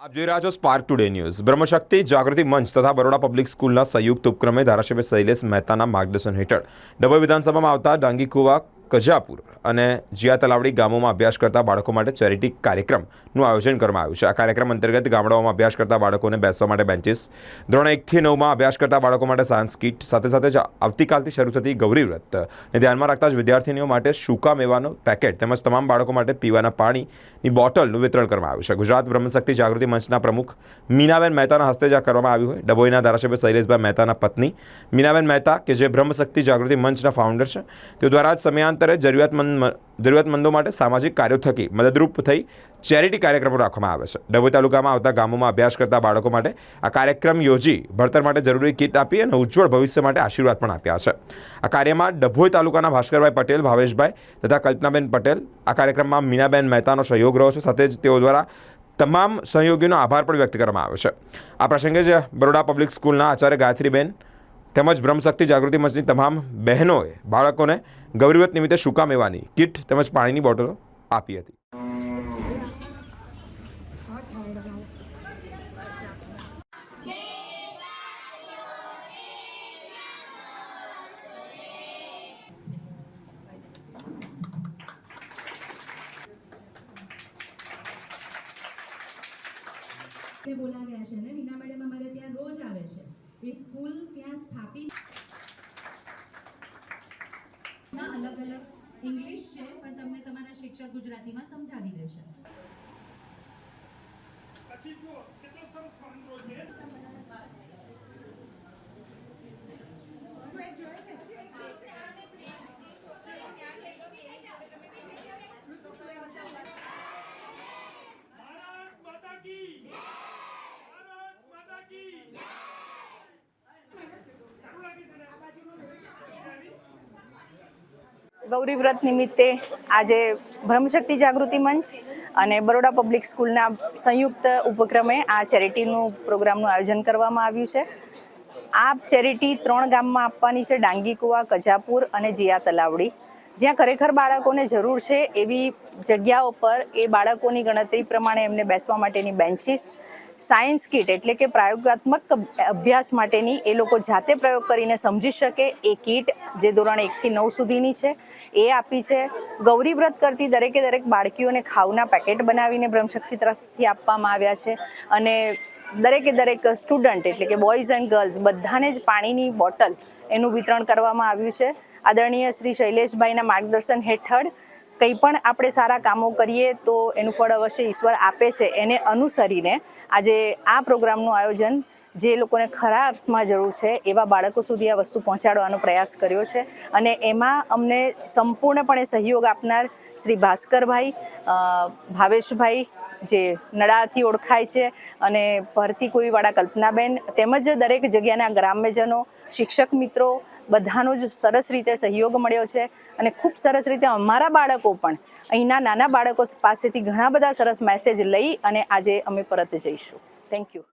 આપ જોઈ રહ્યા છો spark today news Brahmashakti, Jagruti Manch તથા બરોડા પબ્લિક સ્કૂલના સંયુક્ત ઉપક્રમે ધારાસભ્ય શૈલેષ મહેતાના માર્ગદર્શન હેઠળ. ડભોઈ વિધાનસભામાં આવતા ડાંગીકુવા કજાપુર અને જીયા તલાવડી ગામોમાં અભ્યાસ કરતા બાળકો માટે ચેરિટી કાર્યક્રમનું આયોજન કરવામાં આવ્યું છે. આ કાર્યક્રમ અંતર્ગત ગામડાઓમાં અભ્યાસ કરતા બાળકોને બેસવા માટે બેન્ચીસ, ધોરણ એકથી નવમાં અભ્યાસ કરતા બાળકો માટે સાયન્સ કીટ, સાથે સાથે જ આવતીકાલથી શરૂ થતી ગૌરી વ્રતને ધ્યાનમાં રાખતા જ વિદ્યાર્થીનીઓ માટે સૂકા મેવાનું પેકેટ તેમજ તમામ બાળકો માટે પીવાના પાણીની બોટલનું વિતરણ કરવામાં આવ્યું છે. ગુજરાત બ્રહ્મશક્તિ જાગૃતિ મંચના પ્રમુખ મીનાબેન મહેતાના હસ્તે જ આ કરવામાં આવ્યું હોય. ડભોઈના ધારાસભ્ય શૈલેષભાઈ મહેતાના પત્ની મીનાબેન મહેતા, કે જે બ્રહ્મશક્તિ જાગૃતિ મંચના ફાઉન્ડર છે તે દ્વારા જ સમયાંતરે જરૂરિયાતમંદ જરૂરિયાતમંદો માટે સામાજિક કાર્યો થકી મદદરૂપ થઈ ચેરિટી કાર્યક્રમો રાખવામાં આવે છે. ડભોઈ તાલુકામાં આવતા ગામોમાં અભ્યાસ કરતા બાળકો માટે આ કાર્યક્રમ યોજી ભણતર માટે જરૂરી કીટ આપી અને ઉજ્જવળ ભવિષ્ય માટે આશીર્વાદ પણ આપ્યા છે. આ કાર્યમાં ડભોઈ તાલુકાના ભાસ્કરભાઈ પટેલ, ભાવેશભાઈ તથા કલ્પનાબેન પટેલ આ કાર્યક્રમમાં મીનાબેન મહેતાનો સહયોગ રહ્યો છે. સાથે જ તેઓ દ્વારા તમામ સહયોગીનો આભાર પણ વ્યક્ત કરવામાં આવ્યો છે. આ પ્રસંગે જ બરોડા પબ્લિક સ્કૂલના આચાર્ય ગાયત્રીબેન તેમજ બ્રહ્મશક્તિ જાગૃતિ મંચની તમામ બહેનોએ બાળકોને ગૌરીવ્રત નિમિત્તે સુકા મેવાની કીટ તેમજ પાણીની બોટલો આપી હતી. બોલાવ્યા છે ને, મીના મેડમ અમારે ત્યાં રોજ આવે છે. એ સ્કૂલ ત્યાં સ્થાપિત ના અલગ અલગ ઇંગ્લિશ છે, પણ તમને તમારા શિક્ષક ગુજરાતીમાં સમજાવી દેશે. પછી કેટલો સરસ છે ભારત માતા કી ભારત માતા કી સારું લાગે તને આ બાજુનું ગૌરી વ્રત નિમિત્તે આજે બ્રહ્મશક્તિ જાગૃતિ મંચ અને બરોડા પબ્લિક સ્કૂલના સંયુક્ત ઉપક્રમે આ ચેરિટીનું પ્રોગ્રામનું આયોજન કરવામાં આવ્યું છે. આ ચેરિટી ત્રણ ગામમાં આપવાની છે, ડાંગી કુવા, કજાપુર અને જીયા તલાવડી. જ્યાં ખરેખર બાળકોને જરૂર છે એવી જગ્યાઓ પર એ બાળકોની ગણતરી પ્રમાણે એમને બેસવા માટેની બેન્ચીસ સાયન્સ કિટ એટલે કે પ્રયોગાત્મક અભ્યાસ માટેની એ લોકો જાતે પ્રયોગ કરીને સમજી શકે એ કિટ જે ધોરણ એકથી નવ સુધીની છે, એ આપી છે. ગૌરી વ્રત કરતી દરેકે દરેક બાળકીઓને ખાવના પેકેટ બનાવીને બ્રહ્મશક્તિ તરફથી આપવામાં આવ્યા છે અને દરેકે દરેક સ્ટુડન્ટ એટલે કે બોયઝ એન્ડ ગર્લ્સ બધાને જ પાણીની બોટલ એનું વિતરણ કરવામાં આવ્યું છે. આદરણીય શ્રી શૈલેષભાઈના માર્ગદર્શન હેઠળ કંઈ પણ આપણે સારા કામો કરીએ તો એનું ફળ અવશ્ય ઈશ્વર આપે છે. એને અનુસરીને આજે આ પ્રોગ્રામનું આયોજન જે લોકોને ખરા અર્થમાં જરૂર છે એવા બાળકો સુધી આ વસ્તુ પહોંચાડવાનો પ્રયાસ કર્યો છે અને એમાં અમને સંપૂર્ણપણે સહયોગ આપનાર શ્રી ભાસ્કરભાઈ ભાવેશભાઈ જે નડાથી ઓળખાય છે અને ભરતી કોઈવાળા કલ્પનાબેન તેમજ દરેક જગ્યાના ગ્રામ્યજનો, શિક્ષક મિત્રો બધાનો જ સરસ રીતે સહયોગ મળ્યો છે અને ખૂબ સરસ રીતે અમારા બાળકો પણ અહીંના નાના બાળકો પાસેથી ઘણા બધા સરસ મેસેજ લઈ અને આજે અમે પરત જઈશું. Thank you